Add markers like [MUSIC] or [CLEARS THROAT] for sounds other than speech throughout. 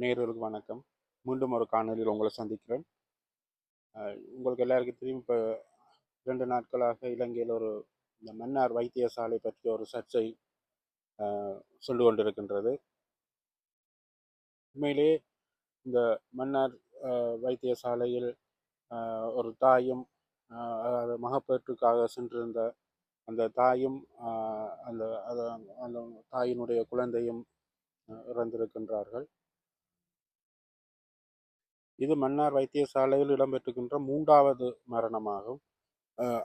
நேர்களுக்கு வணக்கம். மீண்டும் ஒரு காணொலியில் உங்களை சந்திக்கிறேன். உங்களுக்கு எல்லாருக்கும் தெரியும் இப்போ ரெண்டு நாட்களாக இலங்கையில் ஒரு இந்த மன்னார் வைத்தியசாலை பற்றிய ஒரு சர்ச்சை சொல்லி கொண்டிருக்கின்றது. உண்மையிலே இந்த மன்னார் வைத்தியசாலையில் ஒரு தாயும் அதாவது மகப்பேற்றுக்காக சென்றிருந்த அந்த தாயும் அந்த அந்த தாயினுடைய குழந்தையும் இறந்திருக்கின்றார்கள். இது மன்னார் வைத்தியசாலையில் இடம்பெற்றுகின்ற மூன்றாவது மரணமாகும்.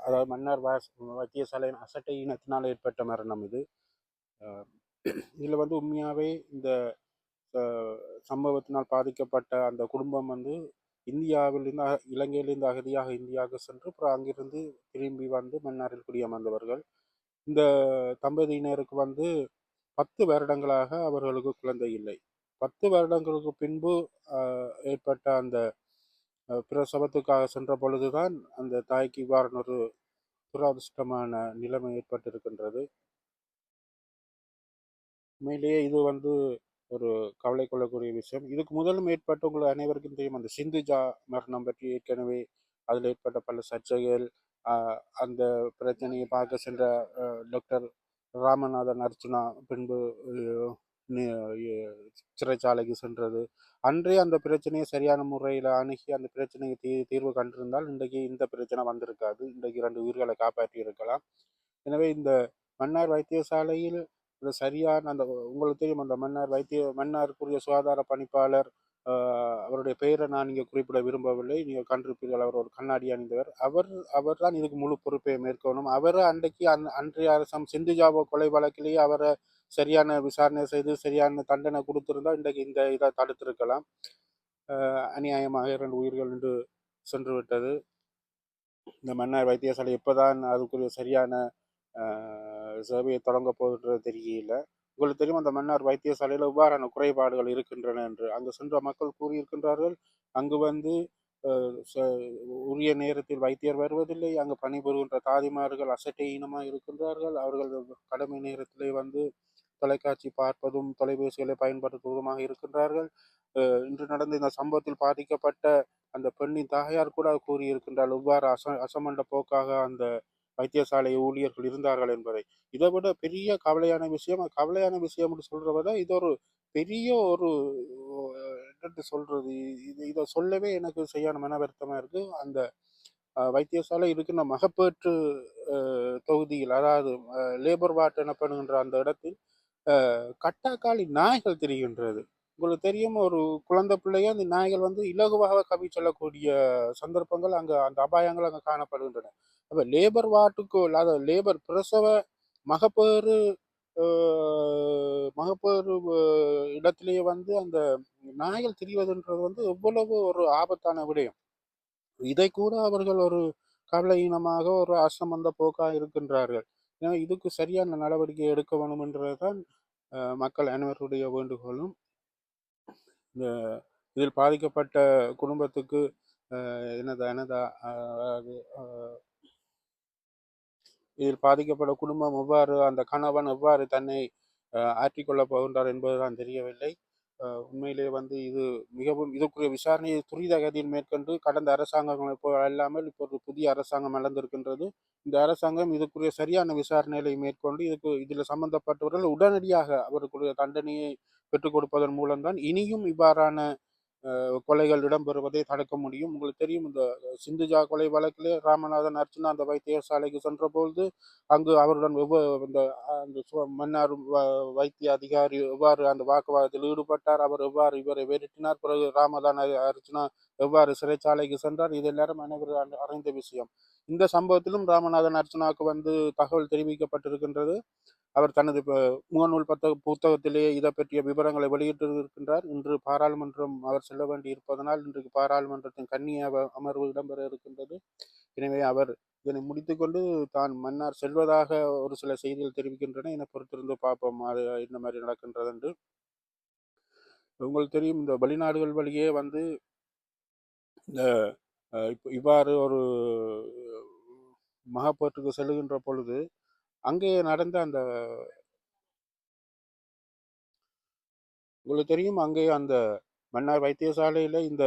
அதாவது மன்னார் வாஸ் வைத்தியசாலையின் அசட்டை இனத்தினால் ஏற்பட்ட மரணம் இது. இதில் வந்து உண்மையாகவே இந்த சம்பவத்தினால் பாதிக்கப்பட்ட அந்த குடும்பம் வந்து இந்தியாவிலிருந்து இலங்கையிலிருந்து அகதியாக இந்தியாவுக்கு சென்று அப்புறம் அங்கிருந்து திரும்பி வந்து மன்னாரில் குடியமர்ந்தவர்கள். இந்த தம்பதியினருக்கு வந்து பத்து வருடங்களாக அவர்களுக்கு குழந்தை இல்லை. பத்து வருடங்களுக்கு பின்பு ஏற்பட்ட அந்த பிரசவத்துக்காக சென்ற பொழுதுதான் அந்த தாய்க்கு இவ்வாறு ஒரு துரதிர்ஷ்டமான நிலைமை ஏற்பட்டிருக்கின்றது. உண்மையிலேயே இது வந்து ஒரு கவலை கொள்ளக்கூடிய விஷயம். இதுக்கு முதலும் ஏற்பட்ட உங்கள் அனைவருக்கும் தெரியும் அந்த சிந்துஜா மரணம் பற்றி ஏற்கனவே அதில் ஏற்பட்ட பல சர்ச்சைகள் அந்த பிரச்சனையை பார்க்க சென்ற டாக்டர் ராமநாதன் அர்ச்சனா பின்பு சிறைச்சாலைக்கு சென்றது. அன்றே அந்த பிரச்சனையை சரியான முறையில் அணுகி அந்த பிரச்சனைக்கு தீ தீர்வு கண்டிருந்தால் இன்றைக்கு இந்த பிரச்சனை வந்திருக்காது. இன்றைக்கு இரண்டு உயிர்களை காப்பாற்றி இருக்கலாம். எனவே இந்த மன்னார் வைத்தியசாலையில் இந்த சரியான அந்த உங்களுக்கு தெரியும் அந்த மன்னார் வைத்திய மன்னாருக்குரிய சுகாதார பணிப்பாளர் அவருடைய பெயரை நான் இங்கே குறிப்பிட விரும்பவில்லை. நீங்கள் கண்டிருப்பீர்கள் அவர் ஒரு கண்ணாடி அணிந்தவர். அவர் அவர் தான் இதுக்கு முழு பொறுப்பை மேற்கொள்ளணும். அவர் அன்றைக்கு அந் அன்றைய அரசம் சிந்துஜாவோ கொலை வழக்கிலேயே அவரை சரியான விசாரணை செய்து சரியான தண்டனை கொடுத்திருந்தா இன்றைக்கு இந்த இதை தடுத்திருக்கலாம். அநியாயமாக இரண்டு உயிர்கள் என்று சென்று விட்டது இந்த மன்னார் வைத்தியசாலை எப்போதான் அதுக்குரிய சரியான சேவையை தொடங்க போகுதுன்றது தெரியல. உங்களுக்கு தெரியும் அந்த மன்னார் வைத்தியசாலையில் இவ்வாறான குறைபாடுகள் இருக்கின்றன என்று. அங்கு சென்ற மக்கள் கூறியிருக்கின்றார்கள் அங்கு வந்து ச- உரிய நேரத்தில் வைத்தியர் வருவதில்லை. அங்கு பணிபுரிகின்ற தாதிமார்கள் அசட்டை இனமாக இருக்கின்றார்கள். அவர்கள் கடமை நேரத்திலே வந்து தொலைக்காட்சி பார்ப்பதும் தொலைபேசிகளை பயன்படுத்துவதுமாக இருக்கின்றார்கள். இன்று நடந்த இந்த சம்பவத்தில் பாதிக்கப்பட்ட அந்த பெண்ணின் தாயார் கூட கூறியிருக்கின்றால் இவ்வாறு அச அசமண்ட போக்காக அந்த வைத்தியசாலை ஊழியர்கள் இருந்தார்கள் என்பதை. இதை விட பெரிய கவலையான விஷயம் கவலையான விஷயம் சொல்றத சொல்றதை விட இது ஒரு பெரிய ஒரு என்னட்டு சொல்றது? இது இதை சொல்லவே எனக்கு சரியான மன வருத்தமா இருக்கு. அந்த வைத்தியசாலை இருக்கின்ற மகப்பேற்று தொகுதியில் அதாவது லேபர் வார்டு எனப்படுகின்ற அந்த இடத்தில் கட்டாக்காளி நாய்கள் தெரிகின்றது. உங்களுக்கு தெரியும் ஒரு குழந்தை பிள்ளைய அந்த நாய்கள் வந்து இலகுவாக கவி சொல்லக்கூடிய சந்தர்ப்பங்கள் அங்கே அந்த அபாயங்கள் அங்கே காணப்படுகின்றன. அப்போ லேபர் வார்டுக்கு அதாவது லேபர் பிரசவ மகப்பேறு மகப்பேறு அஹ், இடத்திலேயே வந்து அந்த நாய்கள் திரிவதுன்றது வந்து எவ்வளவு ஒரு ஆபத்தான விடயம். இதை கூட அவர்கள் ஒரு கவலையினமாக ஒரு அசம்பந்த போக்காக இருக்கின்றார்கள். ஏன்னா இதுக்கு சரியான நடவடிக்கை எடுக்க வேணும் என்றதுதான் மக்கள் அனைவருடைய வேண்டுகோளும். இந்த இதில் பாதிக்கப்பட்ட குடும்பத்துக்கு என்னதா என்னதா இதில் பாதிக்கப்பட்ட குடும்பம் எவ்வாறு அந்த கணவன் எவ்வாறு தன்னை ஆற்றிக்கொள்ளப் போகின்றார் என்பதுதான் தெரியவில்லை. அஹ், உண்மையிலே வந்து இது மிகவும் இதுக்குரிய விசாரணையை துரித கதியில் மேற்கொண்டு கடந்த அரசாங்கங்கள் இப்போ இல்லாமல் இப்போ ஒரு புதிய அரசாங்கம் வளர்ந்திருக்கின்றது. இந்த அரசாங்கம் இதுக்குரிய சரியான விசாரணைகளை மேற்கொண்டு இதுக்கு இதில் சம்பந்தப்பட்டவர்கள் உடனடியாக அவர்களுடைய தண்டனையை பெற்றுக் கொடுப்பதன் மூலம்தான் இனியும் இவ்வாறான கொலைகள் இடம்பெறுவதை தடுக்க முடியும். உங்களுக்கு தெரியும் இந்த சிந்துஜா கொலை வழக்கிலே ராமநாதன் அர்ச்சனா அந்த வைத்தியசாலைக்கு சென்றபொழுது அங்கு அவருடன் எவ்வ- இந்த அந்த மன்னார் வைத்திய அதிகாரி எவ்வாறு அந்த வாக்குவாதத்தில் ஈடுபட்டார் அவர் எவ்வாறு இவரை வெறுட்டினார் பிறகு ராமதான் அர்ச்சனா எவ்வாறு சிறைச்சாலைக்கு சென்றார் இது எல்லாரும் அனைவரும் அறிந்த விஷயம். இந்த சம்பவத்திலும் ராமநாதன் அர்ச்சனாவுக்கு வந்து தகவல் தெரிவிக்கப்பட்டிருக்கின்றது. அவர் தனது ப- முகநூல் பத்த புத்தகத்திலே இதை பற்றிய விவரங்களை வெளியிட்டிருக்கின்றார். இன்று பாராளுமன்றம் அவர் செல்ல வேண்டி இருப்பதனால் இன்றைக்கு பாராளுமன்றத்தின் கன்னிய அமர்வு இடம்பெற இருக்கின்றது. எனவே அவர் இதனை முடித்துக்கொண்டு தான் மன்னார் செல்வதாக ஒரு சில செய்திகள் தெரிவிக்கின்றன. என பொறுத்திருந்து பார்ப்போம். அது இந்த மாதிரி நடக்கின்றது என்று உங்களுக்கு தெரியும் இந்த வெளிநாடுகள் வழியே வந்து இந்த இவ்வாறு ஒரு மகப்பேற்றுக்கு செல்லுகின்ற பொழுது அங்கே நடந்த அந்த உங்களுக்கு தெரியும் அங்கே அந்த மன்னார் வைத்தியசாலையில் இந்த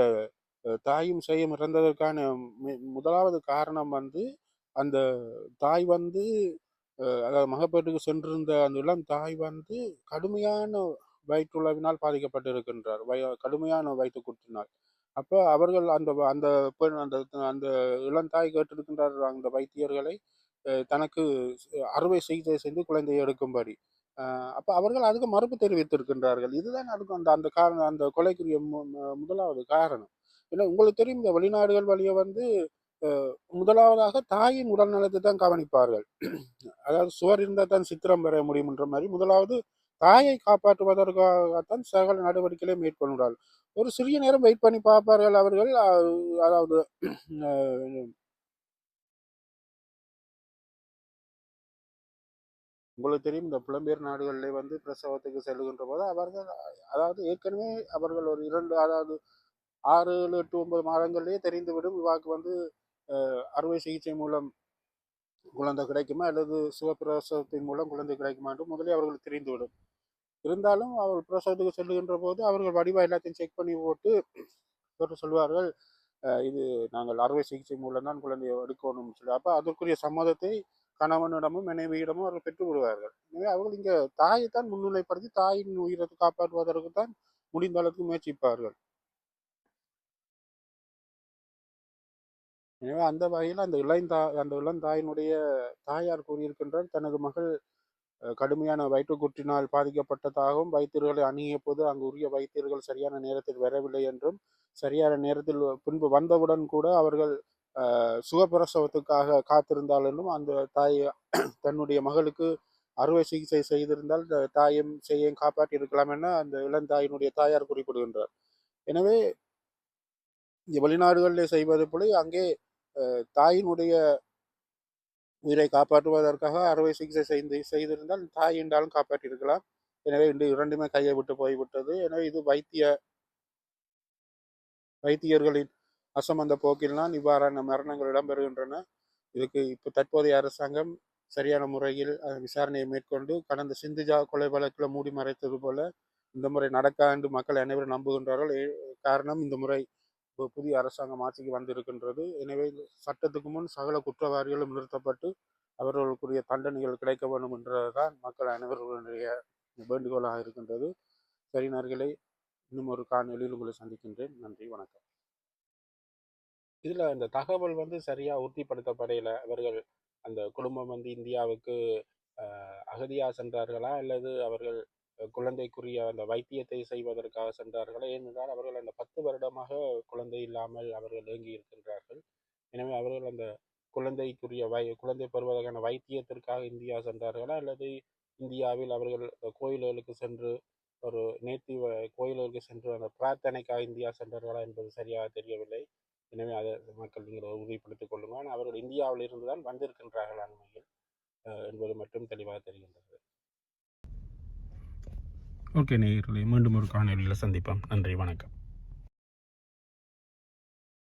தாயும் செய்யும் இறந்ததற்கான முதலாவது காரணம் வந்து அந்த தாய் வந்து அதாவது மகப்பேட்டுக்கு சென்றிருந்த அந்த இளம் தாய் வந்து கடுமையான வயிற்றுளவினால் பாதிக்கப்பட்டிருக்கின்றார். வய கடுமையான வயிற்று குற்றினால் அப்போ அவர்கள் அந்த அந்த பெண் அந்த அந்த இளம் தாய் கேட்டிருக்கின்றார் அந்த வைத்தியர்களை தனக்கு அறுவை சிகிச்சை செய்து குழந்தையை எடுக்கும்படி. அப்போ அப்ப அவர்கள் அதுக்கு மறுப்பு தெரிவித்திருக்கின்றார்கள். இதுதான் அதுக்கு அந்த அந்த காரணம் அந்த கொலைக்குரிய மு- முதலாவது காரணம். ஏன்னா உங்களுக்கு தெரியும் இந்த வெளிநாடுகள் வழியை வந்து முதலாவதாக தாயின் உடல் நலத்தை தான் கவனிப்பார்கள். அதாவது சுவர் இருந்தால் தான் சித்திரம் பெற முடியும்ன்ற மாதிரி முதலாவது தாயை காப்பாற்றுவதற்காகத்தான் சகல நடவடிக்கைகளை மேற்கொள்கிறார்கள். ஒரு சிறிய நேரம் வெயிட் பண்ணி பார்ப்பார்கள் அவர்கள். அதாவது உங்களுக்கு தெரியும் இந்த புலம்பெயர் நாடுகளிலே வந்து பிரசவத்துக்கு செல்லுகின்ற போது அவர்கள் அதாவது ஏற்கனவே அவர்கள் ஒரு இரண்டு அதாவது ஆறு ஏழு எட்டு ஒன்பது மாதங்கள்லேயே தெரிந்துவிடும். இவாக்கு வந்து அறுவை சிகிச்சை மூலம் குழந்தை கிடைக்குமா? அல்லது சுகப்பிரசவத்தின் மூலம் குழந்தை கிடைக்குமா என்று முதலே அவர்களுக்கு தெரிந்துவிடும். இருந்தாலும் அவர்கள் பிரசவத்துக்கு செல்லுகின்ற போது அவர்கள் வடிவா எல்லாத்தையும் செக் பண்ணி போட்டு போட்டு சொல்வார்கள் இது நாங்கள் அறுவை சிகிச்சை மூலம் தான் குழந்தையை எடுக்கணும்னு சொல்லி. அப்போ அதற்குரிய சம்மதத்தை கணவனிடமும் மனைவியிடமும் அவர்கள் பெற்று விடுவார்கள் எனவே அவர்கள் இங்கே தாயை தான் முன்னிலைப்படுத்தி தாயின் உயிரை காப்பாற்றுவதற்கு தான் முடிந்த அளவுக்கு முயற்சிப்பார்கள். எனவே அந்த வகையில் அந்த இளந்தா அந்த இளந்தாயினுடைய தாயார் கூறியிருக்கின்றார் தனது மகள் அஹ், கடுமையான வயிற்றுக்குற்றினால் பாதிக்கப்பட்டதாகவும் வைத்தியர்களை அணுகிய போது அங்கு உரிய வைத்தியர்கள் சரியான நேரத்தில் வரவில்லை என்றும் சரியான நேரத்தில் பின்பு வந்தவுடன் கூட அவர்கள் சுகப்பிரசவத்துக்காக காத்திருந்தாலும் அந்த தாய் [CLEARS THROAT] தன்னுடைய மகளுக்கு அறுவை சிகிச்சை செய்திருந்தால் இந்த தாயும் செய்யும் காப்பாற்றி இருக்கலாம் என அந்த இளந்தாயினுடைய தாயார் குறிப்பிடுகின்றார். எனவே இங்க வெளிநாடுகளிலே செய்வது போல அங்கே தாயினுடைய உயிரை காப்பாற்றுவதற்காக அறுவை சிகிச்சை செய்து செய்திருந்தால் தாய் என்றாலும் காப்பாற்றியிருக்கலாம். எனவே இன்று இரண்டுமே கையை விட்டு போய்விட்டது. எனவே இது வைத்திய வைத்தியர்களின் அசமந்த போக்கில்தான் இவ்வாறான மரணங்கள் இடம்பெறுகின்றன. இதுக்கு இப்போ தற்போதைய அரசாங்கம் சரியான முறையில் விசாரணையை மேற்கொண்டு கடந்த சிந்துஜா கொலை வழக்கில் மூடி மறைத்தது போல இந்த முறை நடக்கா என்று மக்கள் அனைவரும் நம்புகின்றார்கள். காரணம் இந்த முறை புதிய அரசாங்கம் ஆட்சிக்கு வந்திருக்கின்றது. எனவே சட்டத்துக்கு முன் சகல குற்றவாளிகளும் நிறுத்தப்பட்டு அவர்களுக்குரிய தண்டனைகள் கிடைக்க வேண்டும் என்றதுதான் மக்கள் அனைவர்களுடைய வேண்டுகோளாக இருக்கின்றது. சரி இன்னும் ஒரு காணொலியில் உங்களை சந்திக்கின்றேன். நன்றி வணக்கம். இதில் இந்த தகவல் வந்து சரியாக உறுதிப்படுத்தப்படையில அவர்கள். அந்த குடும்பம் வந்து இந்தியாவுக்கு அகதியாக சென்றார்களா? அல்லது அவர்கள் குழந்தைக்குரிய அந்த வைத்தியத்தை செய்வதற்காக சென்றார்களா? ஏனென்றால் அவர்கள் அந்த பத்து வருடமாக குழந்தை இல்லாமல் அவர்கள் ஏங்கி இருக்கின்றார்கள். எனவே அவர்கள் அந்த குழந்தைக்குரிய வை குழந்தை பெறுவதற்கான வைத்தியத்திற்காக இந்தியா சென்றார்களா? அல்லது இந்தியாவில் அவர்கள் கோயில்களுக்கு சென்று ஒரு நேர்த்தி வ- கோயில்களுக்கு சென்று அந்த பிரார்த்தனைக்காக இந்தியா சென்றார்களா என்பது சரியாக தெரியவில்லை. எனவே அதை மக்கள் நீங்கள் உறுதிப்படுத்திக் கொள்ளுங்கள். ஆனால் அவர்கள் இந்தியாவில் இருந்துதான் வந்திருக்கின்றார்கள் அண்மையில் என்பது மட்டும் தெளிவாக தெரிகின்றது. ஓகே நேயர்களே மீண்டும் ஒரு காணொலியில் சந்திப்போம். நன்றி வணக்கம்.